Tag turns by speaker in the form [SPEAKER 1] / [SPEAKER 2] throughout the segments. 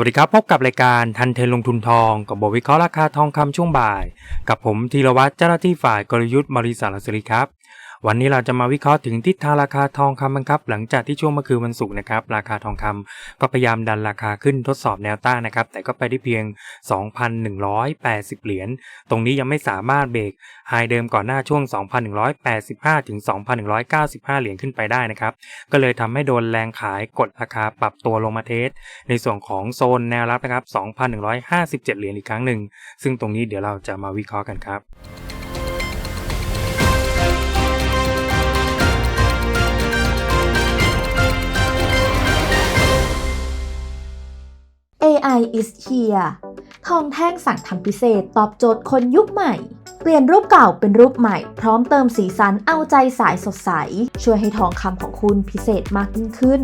[SPEAKER 1] วัสดีครับ พบกับรายการทันเทนลงทุนทองกับบทวิเคราะห์ราคาทองคำช่วงบ่าย กับผมธีรวัตรเจ้าหน้าที่ฝ่ายกลยุทธ์บริษัทลักษริครับ วันนี้เราจะมาวิเคราะห์ถึงทิศทางราคาทองคำกันครับ หลังจากที่ช่วงเมื่อคืนวันศุกร์นะครับ ราคาทองคำก็พยายามดันราคาขึ้นทดสอบแนวต้านนะครับ แต่ก็ไปได้เพียง 2,180 เหรียญ ตรงนี้ยังไม่สามารถเบรกไฮเดิมก่อนหน้าช่วง 2,185 ถึง 2,195 เหรียญขึ้นไปได้นะครับ ก็เลยทำให้โดนแรงขายกดราคาปรับตัวลงมาเทส ในส่วนของโซนแนวรับนะครับ 2,157 เหรียญอีกครั้งหนึ่ง ซึ่งตรงนี้เดี๋ยวเราจะมาวิเคราะห์กันครับ
[SPEAKER 2] AI is here ทองแท่งสั่งทำพิเศษตอบโจทย์คนยุคใหม่ เปลี่ยนรูปเก่าเป็นรูปใหม่ พร้อมเติมสีสันเอาใจสายสดใส ช่วยให้ทองคำของคุณพิเศษมากยิ่งขึ้น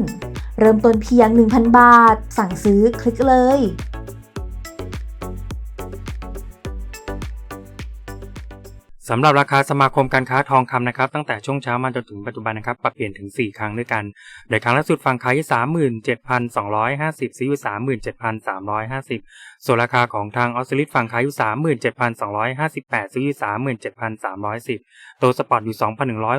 [SPEAKER 2] เริ่มต้นเพียง 1,000 บาท สั่งซื้อคลิกเลย
[SPEAKER 1] สำหรับราคาสมาคมการค้าทองคำนะครับตั้งแต่ช่วงเช้ามาจนถึงปัจจุบันนะครับปรับเปลี่ยนถึง 4 ครั้งด้วยกัน โดยครั้งล่าสุดฝั่งขายที่37,250ซื้ออยู่37,350 ส่วนราคาของทางออสซิลิสฝั่งขายอยู่37,258ซื้ออยู่37,310 ตัวสปอร์ตอยู่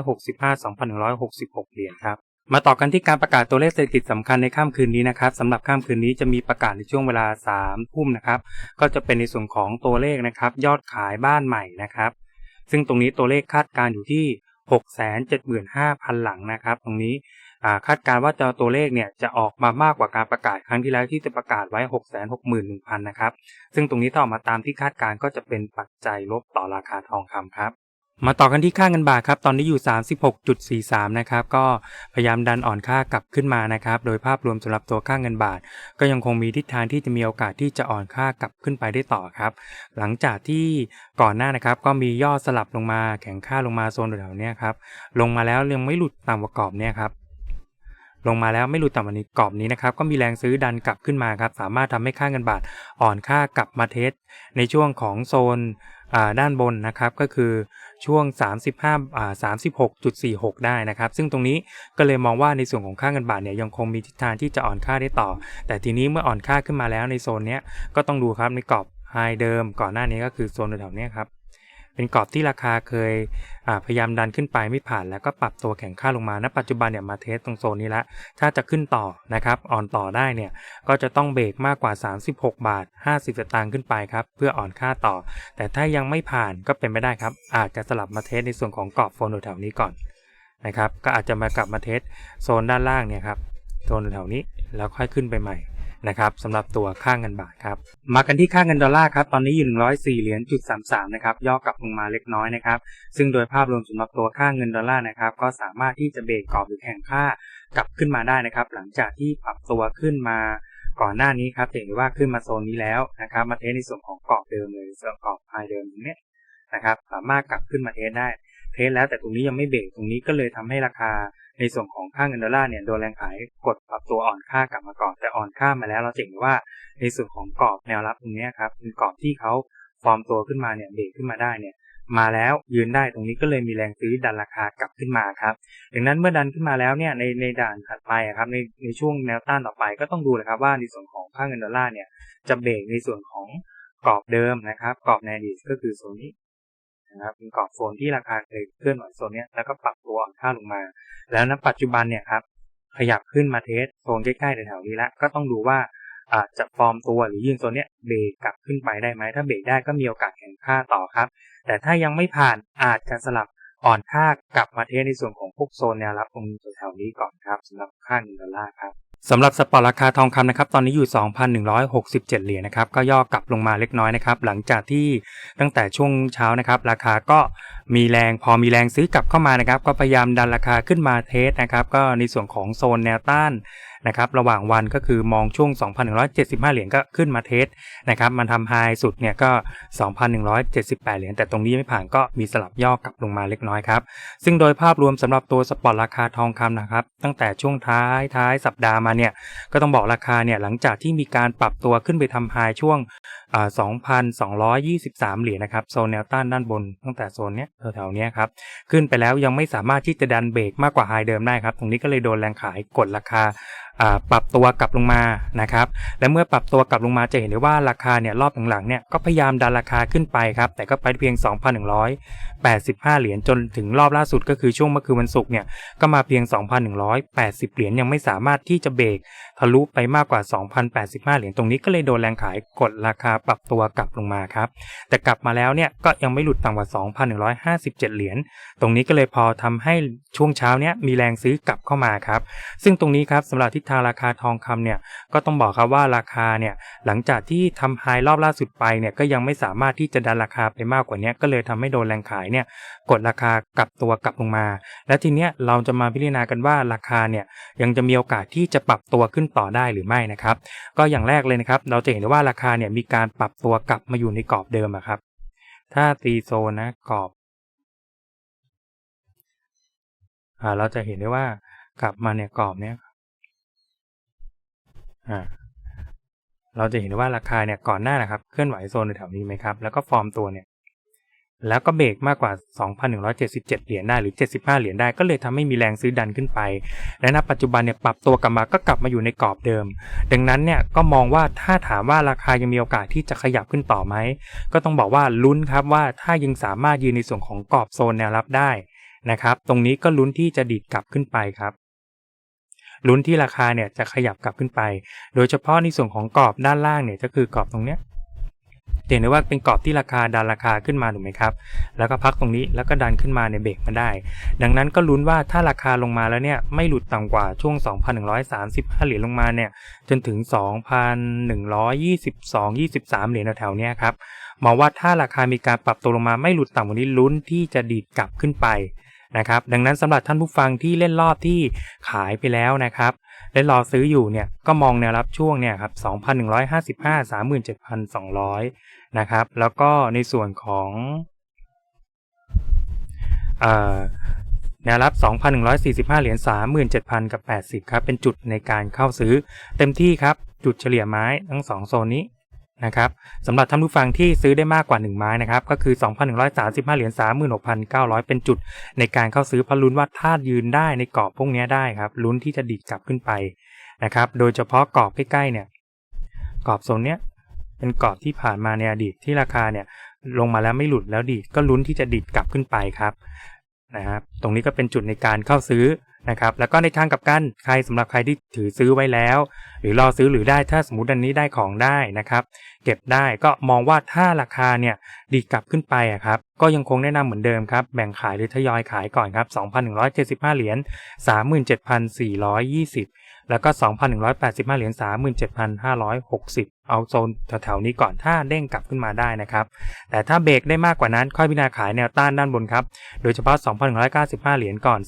[SPEAKER 1] 2,165 2,166 เหรียญครับมาต่อกันที่การประกาศตัวเลขเศรษฐกิจสำคัญในค่ำคืนนี้นะครับสำหรับค่ำคืนนี้จะมีประกาศในช่วงเวลา3ามทุ่มนะครับ ก็จะเป็นในส่วนของตัวเลขนะครับ ยอดขายบ้านใหม่นะครับ ซึ่งตรงนี้ตัวเลขคาดการอยู่ที่ 675,000 หลังนะครับ ตรงนี้คาดการว่าจะตัวเลขเนี่ยจะออกมามากกว่าการประกาศครั้งที่แล้วที่จะประกาศไว้ 661,000 นะครับ ซึ่งตรงนี้ถ้าออกมาตามที่คาดการก็จะเป็นปัจจัยลบต่อราคาทองคำครับ มาต่อกันที่ค่าเงินบาทครับ ตอนนี้อยู่ 36.43 นะครับ ก็พยายามดันอ่อนค่ากลับขึ้นมานะครับ โดยภาพรวมสำหรับตัวค่าเงินบาท ก็ยังคงมีทิศทางที่จะมีโอกาสที่จะอ่อนค่ากลับขึ้นไปได้ต่อครับ หลังจากที่ก่อนหน้านะครับ ก็มีย่อสลับลงมาแข็งค่าลงมาโซนแถวๆนี้ครับ ลงมาแล้วยังไม่หลุดต่ำกว่ากรอบเนี่ยครับลงมาแล้วไม่หลุดต่ำกว่านี้กรอบนี้นะครับก็มีแรงซื้อดันกลับขึ้นมาครับสามารถทำให้ค่าเงินบาทอ่อนค่ากลับมาเทสในช่วงของโซน ด้านบนนะครับก็คือช่วง 35อ่า36.46 ได้นะครับ ซึ่งตรงนี้ก็เลยมองว่าในส่วนของค่าเงินบาทเนี่ยยังคงมีทิศทางที่จะอ่อนค่าได้ต่อ แต่ทีนี้เมื่ออ่อนค่าขึ้นมาแล้วในโซนนี้ก็ต้องดูครับในกรอบไฮเดิมก่อนหน้านี้ก็คือโซนแถวๆนี้ครับ เป็นกรอบที่ราคาเคยพยายามดันขึ้นไปไม่ผ่าน แล้วก็ปรับตัวแข็งค่าลงมาณปัจจุบันเนี่ยมาเทสตรงโซนนี้ล้วถ้าจะขึ้นต่อนะครับอ่อนต่อได้เนี่ยก็จะต้องเบรกมากกว่า 36 บาท 50 สตางค์ขึ้นไปครับเพื่ออ่อนค่าต่อ แต่ถ้ายังไม่ผ่านก็เป็นไม่ได้ครับ อาจจะสลับมาเทสในส่วนของกรอบโฟนแถวนี้ก่อนนะครับก็อาจจะมากลับมาเทสโซนด้านล่างเนี่ยครับโซนแถวนี้แล้วค่อยขึ้นไปใหม่ นะครับสำหรับตัวค่าเงินบาทครับมากันที่ค่าเงินดอลลาร์ครับตอนนี้อยู่104เหรียญจุด33นะครับย่อกลับลงมาเล็กน้อยนะครับซึ่งโดยภาพรวมสำหรับตัวค่าเงินดอลลาร์นะครับก็สามารถที่จะเบรกกรอบหรือแข่งค่ากลับขึ้นมาได้นะครับ หลังจากที่ปรับตัวขึ้นมาก่อนหน้านี้ครับเห็นว่าขึ้นมาโซนนี้แล้วนะครับมาเทสในส่วนของกรอบเดิมเลยส่วนกรอบไฮเดิมตรงนี้นะครับสามารถกลับขึ้นมาเทสได้เทสแล้วแต่ตรงนี้ยังไม่เบรกตรงนี้ก็เลยทำให้ราคา ในส่วนของค่าเงินดอลลาร์เนี่ยโดนแรงขายกดปรับตัวอ่อนค่ากลับมาก่อนแต่อ่อนค่ามาแล้วเราเห็นว่าในส่วนของกรอบแนวรับตรงนี้ครับเป็นกรอบที่เขาฟอร์มตัวขึ้นมาเนี่ยเบรกขึ้นมาได้เนี่ยมาแล้วยืนได้ตรงนี้ก็เลยมีแรงซื้อดันราคากลับขึ้นมาครับดังนั้นเมื่อดันขึ้นมาแล้วเนี่ยในในด่านถัดไปครับในในช่วงแนวต้านต่อไปก็ต้องดูเลยครับว่าในส่วนของค่าเงินดอลลาร์เนี่ยจะเบรกในส่วนของกรอบเดิมนะครับกรอบแนวดิสก็คือโซนนี้ นะครับเป็นกรอบโซนที่ราคาเคยเคลื่อนไหวโซนนี้แล้วก็ปรับตัวอ่อนค่าลงมา แล้วณปัจจุบันเนี่ยครับขยับขึ้นมาเทสโซนใกล้ๆแถวๆนี้แล้วก็ต้องดูว่าอาจจะฟอร์มตัวหรือยืนโซนเนี้ยเบรกกลับขึ้นไปได้ไหมถ้าเบรกได้ก็มีโอกาสแข่งค่าต่อครับ แต่ถ้ายังไม่ผ่านอาจจะสลับอ่อนค่ากลับมาเทสในส่วนของพวกโซนแนวรับตรงแถวๆนี้ก่อนครับสำหรับค่าเงินดอลลาร์ครับ สำหรับสปอร์ตราคาทองคำนะครับตอนนี้อยู่ 2,167 เหรียญนะครับก็ย่อกลับลงมาเล็กน้อยนะครับหลังจากที่ตั้งแต่ช่วงเช้านะครับราคาก็มีแรงพอมีแรงซื้อกลับเข้ามานะครับก็พยายามดันราคาขึ้นมาเทสนะครับก็ในส่วนของโซนแนวต้าน นะครับระหว่างวันก็คือมองช่วง 2,175 เหรียญก็ขึ้นมาเทสนะครับมันทำไฮสุดเนี่ยก็ 2,178 เหรียญแต่ตรงนี้ไม่ผ่านก็มีสลับย่อกลับลงมาเล็กน้อยครับซึ่งโดยภาพรวมสำหรับตัวสปอร์ตราคาทองคำนะครับตั้งแต่ช่วงท้ายท้ายสัปดาห์มาเนี่ยก็ต้องบอกราคาเนี่ยหลังจากที่มีการปรับตัวขึ้นไปทำไฮช่วง2,223 เหรียญนะครับโซนแนวต้านด้านบนตั้งแต่โซนเนี้ยแถวๆเนี้ยครับขึ้นไปแล้วยังไม่สามารถที่จะดันเบรกมากกว่าไฮเดิมได้ครับ ตรงนี้ก็เลยโดนแรงขายกดราคาปรับตัวกลับลงมานะครับและเมื่อปรับตัวกลับลงมาจะเห็นได้ว่าราคาเนี่ยรอบหลังๆเนี่ยก็พยายามดันราคาขึ้นไปครับแต่ก็ไปเพียง 2,185 เหรียญจนถึงรอบล่าสุดก็คือช่วงเมื่อคืนวันศุกร์เนี่ยก็มาเพียง 2,180 เหรียญยังไม่สามารถที่จะเบรกทะลุไปมากกว่า 2,085 เหรียญตรงนี้ก็เลยโดนแรงขายกดราคาปรับตัวกลับลงมาครับ แต่กลับมาแล้วเนี่ยก็ยังไม่หลุดต่ำกว่า 2,157 เหรียญ ตรงนี้ก็เลยพอทำให้ช่วงเช้าเนี้ยมีแรงซื้อกลับเข้ามาครับ ซึ่งตรงนี้ครับสำหรับทิศทางราคาทองคำเนี่ยก็ต้องบอกครับว่าราคาเนี่ยหลังจากที่ทำไฮรอบล่าสุดไปเนี่ยก็ยังไม่สามารถที่จะดันราคาไปมากกว่านี้ก็เลยทำให้โดนแรงขายเนี่ยกดราคากลับตัวกลับลงมา และทีเนี้ยเราจะมาพิจารณากันว่าราคาเนี่ยยังจะมีโอกาสที่จะปรับตัวขึ้นต่อได้หรือไม่นะครับ ก็อย่างแรกเลยนะครับ เราจะเห็นได้ว่าราคาเนี่ยมีการปรับตัวกลับมาอยู่ในกรอบเดิมครับ ถ้าตีโซนนะกรอบอ่าเราจะเห็นได้ว่ากลับมาเนี่ยกรอบเนี้ยอ่าเราจะเห็นได้ว่าราคาเนี่ยก่อนหน้านะครับ เคลื่อนไหวโซนแถวนี้ไหมครับ แล้วก็ฟอร์มตัวเนี่ย แล้วก็เบรกมากกว่า 2,177 เหรียญได้หรือ 75 เหรียญได้ก็เลยทำให้มีแรงซื้อดันขึ้นไป และณปัจจุบันเนี่ยปรับตัวกลับมาก็กลับมาอยู่ในกรอบเดิม ดังนั้นเนี่ยก็มองว่าถ้าถามว่าราคายังมีโอกาสที่จะขยับขึ้นต่อไหม ก็ต้องบอกว่าลุ้นครับว่าถ้ายังสามารถยืนในส่วนของกรอบโซนแนวรับได้นะครับตรงนี้ก็ลุ้นที่จะดีดกลับขึ้นไปครับลุ้นที่ราคาเนี่ยจะขยับกลับขึ้นไป โดยเฉพาะในส่วนของกรอบด้านล่างเนี่ยก็คือกรอบตรงเนี้ย เห็นได้ว่าเป็นกรอบที่ราคาดันราคาขึ้นมาถูกไหมครับ แล้วก็พักตรงนี้แล้วก็ดันขึ้นมาในเบรกมาได้ ดังนั้นก็ลุ้นว่าถ้าราคาลงมาแล้วเนี่ยไม่หลุดต่ำกว่าช่วง 2,135 เหรียญลงมาเนี่ยจนถึง 2,122 23 เหรียญแถวๆเนี้ยครับมองว่าถ้าราคามีการปรับตัวลงมาไม่หลุดต่ำกว่านี้ลุ้นที่จะดีดกลับขึ้นไปนะครับดังนั้นสำหรับท่านผู้ฟังที่เล่นรอบที่ขายไปแล้วนะครับ และรอซื้ออยู่เนี่ยก็มองแนวรับช่วงเนี่ยครับ2,155 37,200 นะครับ แล้วก็ในส่วนของอ่อแนวรับ 2,145 เหรียญ37,000 กับ 80 ครับ เป็นจุดในการเข้าซื้อเต็มที่ครับ จุดเฉลี่ยไม้ทั้ง 2 โซนนี้ นะครับสำหรับท่านผู้ฟังที่ซื้อได้มากกว่า 1 ไม้นะครับก็คือ 2,135 เหรียญ36,900 เป็นจุด ในการเข้าซื้อเพราะลุ้นว่าถ้ายืนได้ในกรอบพวกนี้ได้ครับลุ้นที่จะดีดกลับขึ้นไปนะครับโดยเฉพาะกรอบใกล้ๆเนี่ยกรอบโซนเนี้ยเป็นกรอบที่ผ่านมาในอดีตที่ราคาเนี่ยลงมาแล้วไม่หลุดแล้วดีดก็ลุ้นที่จะดีดกลับขึ้นไปครับนะครับตรงนี้ก็เป็นจุดในการเข้าซื้อ นะครับแล้วก็ในทางกับกันใครสำหรับใครที่ถือซื้อไว้แล้ว หรือรอซื้อหรือได้ถ้าสมมติอันนี้ได้ของได้นะครับ เก็บได้ก็มองว่าถ้าราคาเนี่ยดีกลับขึ้นไปอะครับ ก็ยังคงแนะนำเหมือนเดิมครับ แบ่งขายหรือทยอยขายก่อนครับ 2,175 เหรียญ 37,420 แล้วก็ 2,185 เหรียญ 37,560 เอาโซนแถวๆนี้ก่อนถ้าเด้งกลับขึ้นมาได้นะครับ แต่ถ้าเบรกได้มากกว่านั้น ค่อยพิจารณาขายแนวต้านด้านบนครับ โดยเฉพาะ 2,195 เหรียญก่อน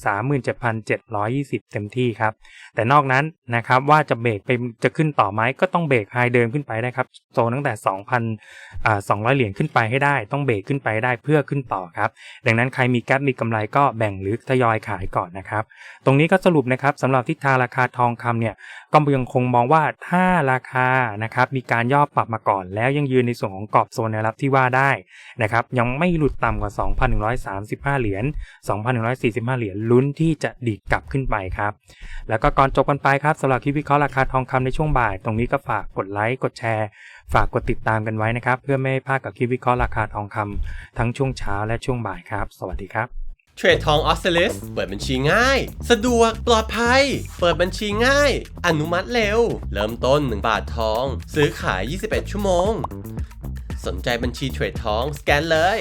[SPEAKER 1] 37,720 เต็มที่ครับ แต่นอกนั้นนะครับว่าจะเบรกไปจะขึ้นต่อไหมก็ต้องเบรกไฮเดิมขึ้นไปได้ครับ โซนตั้งแต่ 2,200 เหรียญขึ้นไปให้ได้ ต้องเบรกขึ้นไปได้เพื่อขึ้นต่อครับ ดังนั้นใครมีแก๊ปมีกำไรก็แบ่งหรือทยอยขายก่อนนะครับ ตรงนี้ก็สรุปนะครับสำหรับทิศทางราคาทองคำเนี่ยก็ยังคงมองว่าถ้าราคานะครับมีการย่อปรับมาก่อน แล้วยังยืนในส่วนของกรอบโซนแนวรับที่ว่าได้นะครับยังไม่หลุดต่ำกว่า 2,135 เหรียญ 2,145 เหรียญลุ้นที่จะดีดกลับขึ้นไปครับ แล้วก็ก่อนจบกันไปครับสำหรับคลิปวิเคราะห์ราคาทองคำในช่วงบ่าย ตรงนี้ก็ฝากกดไลค์กดแชร์ ฝากกดติดตามกันไว้นะครับ เพื่อไม่ให้พลาดกับคลิปวิเคราะห์ราคาทองคำทั้งช่วงงเช้าและช่วงบ่ายครับ สวัสดีครับ
[SPEAKER 3] เทรดทองออสเตรลิสเปิดบัญชีง่าย สะดวกปลอดภัย เปิดบัญชีง่าย อนุมัติเร็ว เริ่มต้น 1 บาททอง ซื้อขาย 21 ชั่วโมง สนใจบัญชีเทรดทอง สแกนเลย